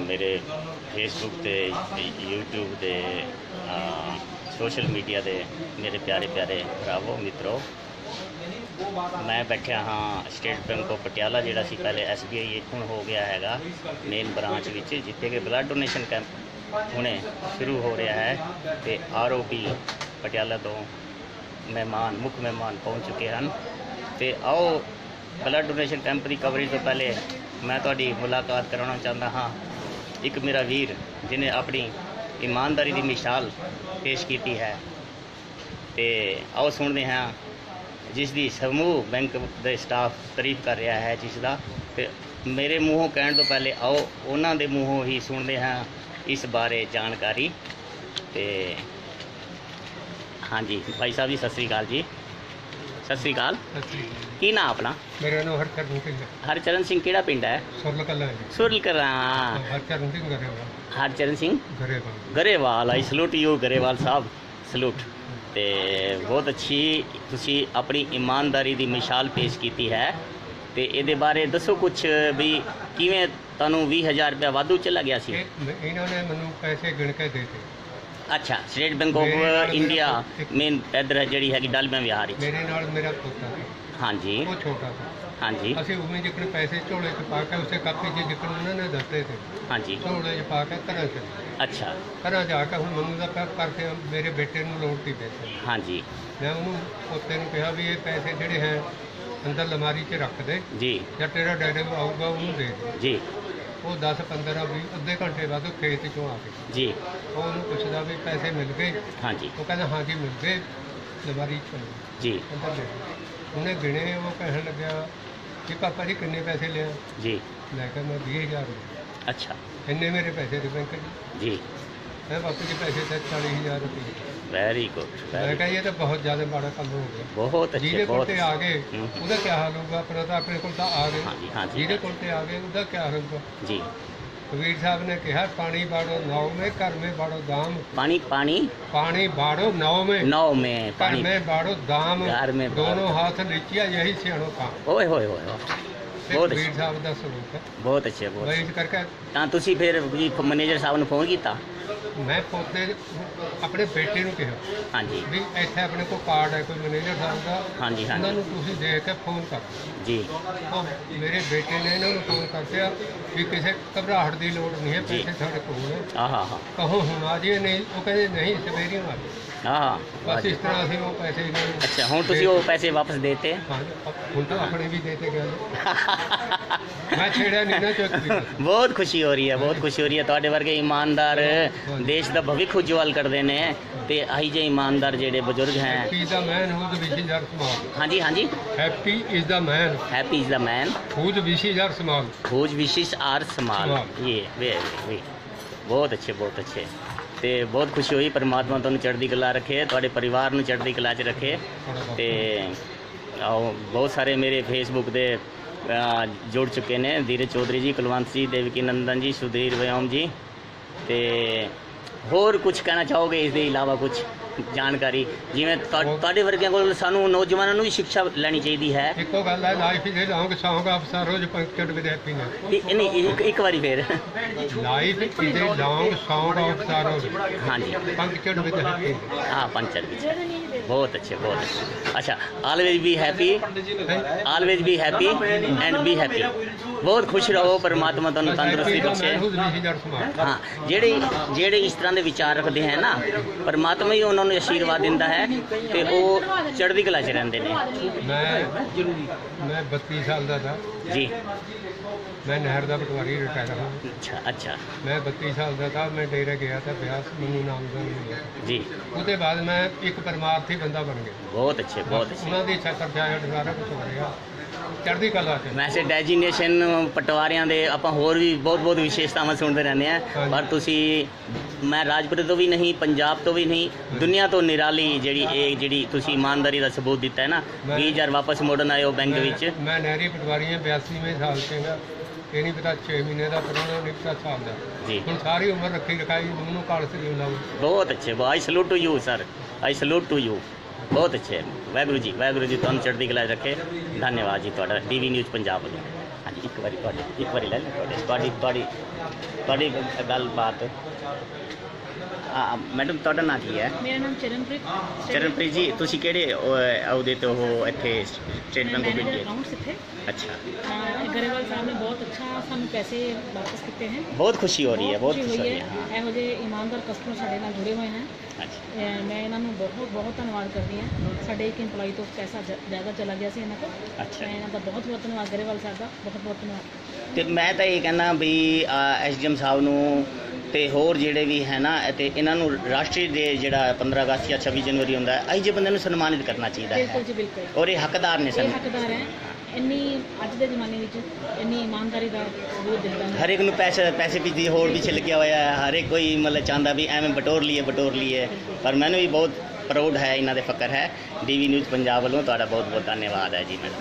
ਮੇਰੇ ਫੇਸਬੁੱਕ ਤੇ, YouTube ਤੇ ਸੋਸ਼ਲ ਮੀਡੀਆ ਦੇ ਮੇਰੇ ਪਿਆਰੇ ਪਿਆਰੇ ਭਰਾਵੋ, ਮਿੱਤਰੋ। ਮੈਂ ਬੈਠਿਆ ਹਾਂ ਸਟੇਟ ਬੈਂਕ ਆਫ ਪਟਿਆਲਾ ਜਿਹੜਾ ਸੀ ਪਹਿਲੇ SBI ਇਹ ਹੁਣ ਹੋ ਗਿਆ ਹੈਗਾ ਮੇਨ ਬ੍ਰਾਂਚ ਵਿੱਚ, ਜਿੱਥੇ ਕਿ ਬਲੱਡ ਡੋਨੇਸ਼ਨ ਕੈਂਪ ਹੁਣੇ ਸ਼ੁਰੂ ਹੋ ਰਿਹਾ ਹੈ ਤੇ ਆਰਓਬੀ ਪਟਿਆਲਾ ਤੋਂ ਮਹਿਮਾਨ, ਮੁੱਖ ਮਹਿਮਾਨ ਪਹੁੰਚ ਚੁੱਕੇ ਹਨ। ਤੇ ਆਓ ਬਲੱਡ ਡੋਨੇਸ਼ਨ ਕੈਂਪ ਦੀ ਕਵਰੇਜ ਤੋਂ ਪਹਿਲੇ ਮੈਂ ਤੁਹਾਡੀ ਮੁਲਾਕਾਤ ਕਰਾਉਣਾ ਚਾਹੁੰਦਾ ਹਾਂ। ਇੱਕ ਮੇਰਾ ਵੀਰ ਜਿਨੇ ਆਪਣੀ ਇਮਾਨਦਾਰੀ ਦੀ ਮਿਸਾਲ ਪੇਸ਼ ਕੀਤੀ ਹੈ। ਤੇ ਆਓ ਸੁਣਦੇ ਹਾਂ, ਜਿਸ ਦੀ ਸਮੂਹ ਬੈਂਕ ਦੇ ਸਟਾਫ ਤਾਰੀਫ ਕਰ ਰਿਹਾ ਹੈ ਜਿਸ ਦਾ। ਤੇ ਮੇਰੇ ਮੂੰਹੋਂ ਕਹਿਣ ਤੋਂ ਪਹਿਲੇ ਆਓ, ਉਹਨਾਂ ਦੇ ਮੂੰਹੋਂ ਹੀ ਸੁਣਦੇ ਹਾਂ ਇਸ ਬਾਰੇ ਜਾਣਕਾਰੀ। ਤੇ ਹਾਂਜੀ, ਭਾਈ ਸਾਹਿਬ ਜੀ, ਸਤਿ ਸ੍ਰੀ ਅਕਾਲ ਜੀ। ਸਤਿ ਸ੍ਰੀ ਅਕਾਲ। ਕੀ ਨਾਂ ਆਪਣਾ? ਮੇਰਾ ਨਾਮ ਹਰਚਰਨ ਸਿੰਘ ਹੈ। ਹਰਚਰਨ ਸਿੰਘ ਕਿਹੜਾ ਪਿੰਡ ਹੈ? ਸੁਰਲ ਕਲਾ ਹੈ। ਸੁਰਲ ਕਰਾਂ Harcharan Singh Grewal. Harcharan Singh Grewal. Grewal I salute you Grewal sahib salute. ਤੇ ਬਹੁਤ ਅੱਛੀ ਤੁਸੀਂ ਆਪਣੀ ਇਮਾਨਦਾਰੀ ਦੀ ਮਿਸਾਲ ਪੇਸ਼ ਕੀਤੀ ਹੈ। ਤੇ ਇਹਦੇ ਬਾਰੇ ਦੱਸੋ ਕੁਝ ਵੀ ਕਿਵੇਂ ਤੁਹਾਨੂੰ 20000 ਰੁਪਏ ਵਾਧੂ ਚਲਾ ਗਿਆ ਸੀ? ਇਹਨਾਂ ਨੇ ਮੈਨੂੰ ਪੈਸੇ ਗਿਣ ਕੇ ਦੇਤੇ। ਅੱਛਾ State Bank of India main ਇੱਧਰ ਜਿਹੜੀ ਹੈਗੀ ਡਲਮਾ ਵਿਹਾਰ। ਵਿੱਚ ਮੇਰੇ ਨਾਲ ਮੇਰਾ ਪੋਤਾ ਸੀ। ਹਾਂਜੀ। ਉਹ ਛੋਟਾ ਸੀ। ਹਾਂਜੀ। ਅਸੀਂ ਉਵੇਂ ਜਿਕਣ ਪੈਸੇ ਝੋਲੇ 'ਚ ਪਾ ਕੇ ਉਸੇ ਕਾਪੀ 'ਚ ਜਿਕਣ ਉਹਨਾਂ ਨੇ ਦੱਸੇ ਤੇ ਹਾਂਜੀ। ਝੋਲੇ 'ਚ ਪਾ ਕੇ ਘਰਾਂ 'ਚ। ਅੱਛਾ। ਘਰਾਂ ਜਾ ਕੇ ਹੁਣ ਮੈਨੂੰ ਦਾ ਪੈਕ ਕਰਕੇ ਮੇਰੇ ਬੇਟੇ ਨੂੰ ਲੋੜ ਤੀ ਪੈਸੇ। ਹਾਂਜੀ। ਮੈਂ ਉਹਨੂੰ ਪੋਤੇ ਨੂੰ ਕਿਹਾ ਵੀ ਇਹ ਪੈਸੇ ਜਿਹੜੇ ਹੈ ਅੰਦਰ ਅਲਮਾਰੀ 'ਚ ਰੱਖ ਦੇ। ਜੀ। ਜਾਂ ਤੇਰਾ ਡੈਡੀ ਆਊਗਾ ਉਹਨੂੰ ਦੇ ਦੇ। ਜੀ। ਉਹ 10 15 20 ਅੱਧੇ ਘੰਟੇ ਬਾਅਦ ਉਹ ਖੇਤ 'ਚੋਂ ਆ ਗਏ ਜੀ। ਉਹ ਉਹਨੂੰ ਪੁੱਛਦਾ ਵੀ ਪੈਸੇ ਮਿਲ ਗਏ? ਹਾਂਜੀ। ਉਹ ਕਹਿੰਦਾ ਹਾਂ ਜੀ ਮਿਲ ਗਏ। ਲਵਾਰੀ ਚ ਜੀ। ਅੰਦਰ ਲੈ। ਗਏ। ਉਹਨੇ ਗਿਣੇ ਉਹ ਕਹਿਣ ਲੱਗਿਆ ਕਿ ਪਾਪਾ ਜੀ ਕਿੰਨੇ ਪੈਸੇ ਲਿਆ? ਜੀ। ਮੈਂ ਕਿਹਾ ਮੈਂ 20000 ਰੁਪਏ ਅੱਛਾ। ਇੰਨੇ ਮੇਰੇ ਪੈਸੇ ਦੇ ਬੈਂਕ 'ਚ। ਜੀ। ਫਿਰ ਬਾਪੂ ਜੀ ਪੈਸੇ ਤੇ 40000 ਰੁਪਏ। ਵੈਰੀ ਮੈਂ ਗੁੱਡ ਇਹ ਤਾਂ ਬਹੁਤ ਜ਼ਿਆਦਾ ਮਾੜਾ ਕੰਮ ਹੋ ਗਿਆ। ਬਹੁਤ ਅੱਛੇ ਜਿਹਦੇ ਕੋਲ ਤੇ ਆ ਗਏ ਉਹਦਾ ਕੀ ਹਾਲ ਹੋਊਗਾ? ਆਪਣਾ ਤਾਂ ਆਪਣੇ ਕੋਲ ਤਾਂ ਆ ਗਏ। ਹਾਂਜੀ। ਕੋਲ ਤੇ ਆ ਗਏ ਉਹਦਾ ਕੀ ਹਾਲ ਹੋਊਗਾ? ਜੀ। ਕਬੀਰ ਸਾਹਿਬ ਨੇ ਕਿਹਾ ਪਾਣੀ ਬਾੜੋ ਨਾਉ ਮੇ ਘਰ ਮੇ ਬਾੜੋ ਦਾਮ। ਪਾਣੀ ਪਾਣੀ? ਪਾਣੀ ਬਾੜੋ ਨਾਉ ਮੇ ਨੌ ਮੇ ਪਾਣੀ ਮੇ ਬਾੜੋ ਦਾਮ। ਘਰ में ਦੋਨੋਂ ਹੱਥ ਲਿਚਿਆ ਯਹੀ ਸਿਆਣੋ ਕੰਮ। ਓਏ ਹੋਏ ਹੋਏ ਹੋਏ। ਤੇ ਕਬੀਰ ਸਾਹਿਬ ਦਾ ਸਰੂਪ ਹੈ। ਬਹੁਤ ਅੱਛੇ ਬਹੁਤ ਮੈਂ ਕਰਕੇ ਤਾਂ ਤੁਸੀਂ ਫਿਰ ਮੈਨੇਜਰ ਸਾਹਿਬ ਨੂੰ ਫੋਨ ਕੀਤਾ? ਮੈਂ ਪੋਤੇ ਆਪਣੇ ਬੇਟੇ ਨੂੰ ਕਿਹਾ ਹਾਂਜੀ। ਵੀ ਇੱਥੇ ਆਪਣੇ ਕੋਲ ਕਾਰਡ ਹੈ ਕੋਈ ਮੈਨੇਜਰ ਸਾਹਿਬ ਦਾ ਹਾਂਜੀ ਉਹਨਾਂ ਹਾਂਜੀ ਨੂੰ ਤੁਸੀਂ ਦੇਖ ਕੇ ਫੋਨ ਕਰ ਜੀ। ਉਹ ਮੇਰੇ ਬੇਟੇ ਨੇ ਇਹਨਾਂ ਨੂੰ ਫੋਨ ਕਰਤਿਆ ਵੀ ਕਿਸੇ ਘਬਰਾਹਟ ਦੀ ਲੋੜ ਨਹੀਂ ਹੈ ਜੀ। ਪੈਸੇ ਸਾਡੇ ਕੋਲ ਹੈ। ਆਹਾ ਕਹੋ ਹੁਣ ਆ ਜੀ ਨਹੀਂ ਉਹ ਕਹਿੰਦੇ ਨਹੀਂ ਸਵੇਰੇ ਆ ਜਾਓ। ਆਹਾ ਬਸ ਇਸ ਤਰ੍ਹਾਂ ਅਸੀਂ ਉਹ ਪੈਸੇ ਇਹਨਾਂ ਨੂੰ ਅੱਛਾ ਹੁਣ ਤੁਸੀਂ ਉਹ ਪੈਸੇ ਵਾਪਸ ਦੇਤੇ? ਹਾਂ, ਹੁਣ ਤਾਂ ਆਪਣੇ ਵੀ ਦੇਤੇ ਗਏ ਮੈਂ ਛੇੜਿਆ ਨਹੀਂ ਨਾ ਚੁੱਕ ਵੀ ਬਹੁਤ ਖੁਸ਼ੀ ਹੋ ਰਹੀ ਹੈ ਬਹੁਤ ਖੁਸ਼ੀ ਹੋ ਰਹੀ ਹੈ। ਤੁਹਾਡੇ ਵਰਗੇ ਇਮਾਨਦਾਰ ਦੇਸ਼ ਦਾ ਭਵਿੱਖ ਉਜਵਲ ਕਰਦੇ ਨੇ ਤੇ ਆਹੀ ਜੇ ਇਮਾਨਦਾਰ ਜਿਹੜੇ ਬਜ਼ੁਰਗ ਹੈ। Happy is the man who the wishes are small ਹਾਂਜੀ ਹਾਂਜੀ। Happy is the man happy is the man who wishes are small wishes are small Small. ਇਹ ਵੇ ਵੇ ਬਹੁਤ ਅੱਛੇ ਬਹੁਤ ਅੱਛੇ। ਤੇ ਬਹੁਤ ਖੁਸ਼ੀ ਹੋਈ ਪਰਮਾਤਮਾ ਤੁਹਾਨੂੰ ਚੜ੍ਹਦੀ ਕਲਾ ਰੱਖੇ ਤੁਹਾਡੇ ਪਰਿਵਾਰ ਨੂੰ ਚੜ੍ਹਦੀ ਕਲਾ 'ਚ ਰੱਖੇ। ਤੇ ਆਓ ਬਹੁਤ ਸਾਰੇ ਮੇਰੇ ਫੇਸਬੁੱਕ ਦੇ ਜੁੜ ਚੁੱਕੇ ਨੇ ਧੀਰੇ ਚੌਧਰੀ ਜੀ ਕੁਲਵੰਤ ਜੀ ਦੇਵਕੀ ਨੰਦਨ ਜੀ ਸੁਧੀਰ ਵਿਓਮ ਜੀ। ਤੇ ਹੋਰ ਕੁਝ ਕਹਿਣਾ ਚਾਹੋਗੇ ਇਸ ਦੇ ਇਲਾਵਾ ਕੁਝ ਜਾਣਕਾਰੀ? ਜਿਵੇਂ ਤੁਹਾਡੇ ਵਰਗਿਆਂ ਕੋਲ ਸਾਨੂੰ ਨੌਜਵਾਨਾਂ ਨੂੰ ਵੀ ਸਿੱਖਿਆ ਲੈਣੀ ਚਾਹੀਦੀ ਹੈ। ਇੱਕੋ ਗੱਲ ਹੈ ਲਾਈਫ ਦੇ ਲੌਂਗ ਸੌਂਗ ਅਫਸਰ ਰੋਜ਼ ਪੰਕਚਰ ਵਿਦਿਆਰਥੀ ਨੇ। ਨਹੀਂ ਇੱਕ ਵਾਰੀ ਫੇਰ। ਲਾਈਫ ਦੇ ਲੌਂਗ ਸੌਂਗ ਅਫਸਰ ਰੋਜ਼। ਹਾਂਜੀ। ਪੰਕਚਰ ਵਿਦਿਆਰਥੀ। ਹਾਂ ਪੰਕਚਰ ਵਿੱਚ बहुत अच्छे बहुत अच्छे अच्छा always be happy always be happy and be happy ਬਹੁਤ ਖੁਸ਼ ਰਹੋ ਪਰਮਾਤਮਾ ਤੁਹਾਨੂੰ ਤੰਦਰੁਸਤੀ ਬਖਸ਼ੇ ਮੈਨ ਹੂ ਦ ਵਿਸ਼ੀ ਜਰ ਸਮਾਲ ਹਾਂ ਜਿਹੜੇ ਜਿਹੜੇ ਇਸ ਤਰ੍ਹਾਂ ਦੇ ਵਿਚਾਰ ਰੱਖਦੇ ਹੈ ਨਾ ਪਰਮਾਤਮਾ ਹੀ ਉਹਨਾਂ ਨੂੰ ਆਸ਼ੀਰਵਾਦ ਦਿੰਦਾ ਹੈ ਤੇ ਉਹ ਚੜ੍ਹਦੀ ਕਲਾ 'ਚ ਰਹਿੰਦੇ ਨੇ ਮੈਂ ਮੈਂ 32 ਸਾਲ ਦਾ था ਜੀ ਮੈਂ ਨਹਿਰ ਦਾ ਪਟਵਾਰੀ ਰਿਟਾਇਰ ਹਾਂ ਅੱਛਾ ਅੱਛਾ। ਮੈਂ 32 ਸਾਲ ਦਾ था ਮੈਂ ਡੇਰੇ ਗਿਆ ਤਾਂ ਬਿਆਸ ਮੈਨੂੰ ਨਾਮਜ਼ਦ ਮਿਲਿਆ। ਜੀ। ਉਹਦੇ ਬਾਅਦ ਮੈਂ ਇੱਕ ਪਰਮਾਰਥੀ ਬੰਦਾ ਬਣ ਗਿਆ। ਬਹੁਤ ਅੱਛੇ ਬਹੁਤ ਅੱਛੇ। ਉਹਨਾਂ ਦੀ ਛਤਰ ਛਾਇਆ ਸਾਰਾ ਕੁਝ ਹੋ ਰਿਹਾ। ਚੜ੍ਹਦੀ ਕਲਾ ਚ। ਵੈਸੇ ਡੈਜੀਨੇਸ਼ਨ ਪਟਵਾਰੀਆਂ ਦੇ ਆਪਾਂ ਹੋਰ ਵੀ ਬਹੁਤ ਬਹੁਤ ਵਿਸ਼ੇਸ਼ਤਾਵਾਂ ਸੁਣਦੇ ਰਹਿੰਦੇ ਆ। ਪਰ ਤੁਸੀਂ ਮੈਂ ਰਾਜਪੁਰੇ ਤੋਂ ਵੀ ਨਹੀਂ ਪੰਜਾਬ ਤੋਂ ਵੀ ਨਹੀਂ ਦੁਨੀਆ ਤੋਂ ਨਿਰਾਲੀ ਜਿਹੜੀ ਇਹ ਜਿਹੜੀ ਤੁਸੀਂ ਇਮਾਨਦਾਰੀ ਦਾ ਸਬੂਤ ਦਿੱਤਾ ਹੈ ਨਾ ਮੈਂ- 20000 ਵਾਪਸ ਮੋੜਨ ਆਏ ਹੋ ਬੈਂਕ ਵਿੱਚ। ਮੈਂ ਨਹਿਰੀ ਪਟਵਾਰੀ ਹਾਂ 82ਵੇਂ ਸਾਲ ਹੈਗਾ ਇਹ ਨਹੀਂ ਪਤਾ 6 ਮਹੀਨੇ ਦਾ ਉਹਨੂੰ ਨਹੀਂ ਪਤਾ ਸਾਲ ਦਾ। ਜੀ। ਹੁਣ ਸਾਰੀ ਉਮਰ ਰੱਖੀ ਰਖਾਈ ਮੈਨੂੰ ਕਾਲ ਸੇ ਜਿਉਂਦਾ ਬਹੁਤ ਅੱਛੇ I salute to you sir I salute to you ਬਹੁਤ ਅੱਛੇ। ਵਾਹਿਗੁਰੂ ਜੀ ਵਾਹਿਗੁਰੂ ਜੀ ਤੁਹਾਨੂੰ ਚੜ੍ਹਦੀ ਕਲਾ ਰੱਖੇ। ਧੰਨਵਾਦ ਜੀ ਤੁਹਾਡਾ। ਡੀਵੀ ਨਿਊਜ਼ ਪੰਜਾਬ ਵੱਲੋਂ। ਹਾਂਜੀ ਇੱਕ ਵਾਰੀ ਤੁਹਾਡੀ ਇੱਕ ਵਾਰੀ ਲੈ ਲਓ ਤੁਹਾਡੇ। ਤੁਹਾਡੀ ਤੁਹਾਡੀ ਤੁਹਾਡੀ ਗੱਲਬਾਤ। ਮੈਡਮ ਤੁਹਾਡਾ ਨਾਂ ਕੀ ਹੈ? ਮੇਰਾ ਨਾਮ ਚਰਨਪ੍ਰੀਤ ਚਰਨਪ੍ਰੀਤ ਜੀ ਤੁਸੀਂ ਕਿਹੜੇ ਅਹ, ਅਹੁਦੇ ਤੇ ਹੋ ਇੱਥੇ State Bank of manager India accounts ਇੱਥੇ। ਅੱਛਾ। ਅਹ ਗਰੇਵਾਲ ਸਾਹਿਬ ਨੇ ਬਹੁਤ ਅੱਛਾ ਸਾਨੂੰ ਪੈਸੇ ਵਾਪਸ ਕੀਤੇ ਹਨ ਬਹੁਤ ਖੁਸ਼ੀ ਹੋ ਰਹੀ ਹੈ ਬਹੁਤ ਖੁਸ਼ੀ ਹੋ ਰਹੀ ਹੈ ਹੈ। ਇਹੋ ਜਿਹੇ ਇਮਾਨਦਾਰ ਕਸਟਮਰ ਸਾਡੇ ਨਾਲ ਜੁੜੇ ਹੋਏ ਹਨ। ਅੱਛਾ। ਮੈਂ ਇਹਨਾਂ ਨੂੰ ਬਹੁਤ ਬਹੁਤ ਧੰਨਵਾਦ ਕਰਦੀ ਹਾਂ। ਸਾਡੇ ਇੱਕ EMPLOYEE ਤੋਂ ਪੈਸਾ ਜ- ਜ਼ਿਆਦਾ ਚਲਾ ਗਿਆ ਸੀ ਇਹਨਾਂ ਕੋਲ। ਅੱਛਾ। ਮੈਂ ਇਹਨਾਂ ਦਾ ਬਹੁਤ ਬਹੁਤ ਧੰਨਵਾਦ ਗਰੇਵਾਲ ਸਾਹਿਬ ਦਾ ਬਹੁਤ ਬਹੁਤ ਧੰਨਵਾਦ। ਤੇ ਮੈਂ ਤਾਂ ਇਹ ਕਹਿੰਦਾ ਵੀ ਐਸਡੀਐਮ ਸਾਹਿਬ ਨੂੰ ਤੇ ਹੋਰ ਜਿਹੜੇ ਵੀ ਹੈ ਨਾ ਤੇ ਇਹਨਾਂ ਨੂੰ ਰਾਸ਼ਟਰੀ ਦੇ ਜਿਹੜਾ 15 ਅਗਸਤ ਜਾਂ 26 ਜਨਵਰੀ ਹੁੰਦਾ ਹੈ ਇਹ ਜਿਹੇ ਬੰਦੇ ਨੂੰ ਸਨਮਾਨਿਤ ਕਰਨਾ ਚਾਹੀਦਾ ਬਿਲਕੁਲ ਹੈ ਜੀ ਬਿਲਕੁਲ। ਔਰ ਇਹ ਹੱਕਦਾਰ ਨੇ ਇਹ ਸਨ। ਹੱਕਦਾਰ ਹੈ। ਇੰਨੀ ਅੱਜ ਦੇ ਜ਼ਮਾਨੇ ਵਿੱਚ ਇੰਨੀ ਇਮਾਨਦਾਰੀ ਦਾ ਸਬੂਤ ਦਿੰਦਾ ਹੈ। ਹਰ ਇੱਕ ਨੂੰ ਪੈਸੇ ਪੈਸੇ ਪਿੱਛੇ ਹੋਰ ਪਿੱਛੇ ਲੱਗਿਆ ਹੋਇਆ ਹੈ। ਹਰ ਇੱਕ ਕੋਈ ਮਤਲਬ ਚਾਹੁੰਦਾ ਵੀ ਐਵੇਂ ਬਟੋਰ ਲਈਏ ਬਟੋਰ ਲਈਏ। ਪਰ ਮੈਨੂੰ ਵੀ ਬਹੁਤ ਪ੍ਰਾਊਡ ਹੈ ਇਹਨਾਂ ਦੇ ਫਕਰ ਹੈ। ਡੀਵੀ ਨਿਊਜ਼ ਪੰਜਾਬ ਵੱਲੋਂ ਤੁਹਾਡਾ ਬਹੁਤ ਬਹੁਤ ਧੰਨਵਾਦ ਹੈ ਜੀ ਮੈਡਮ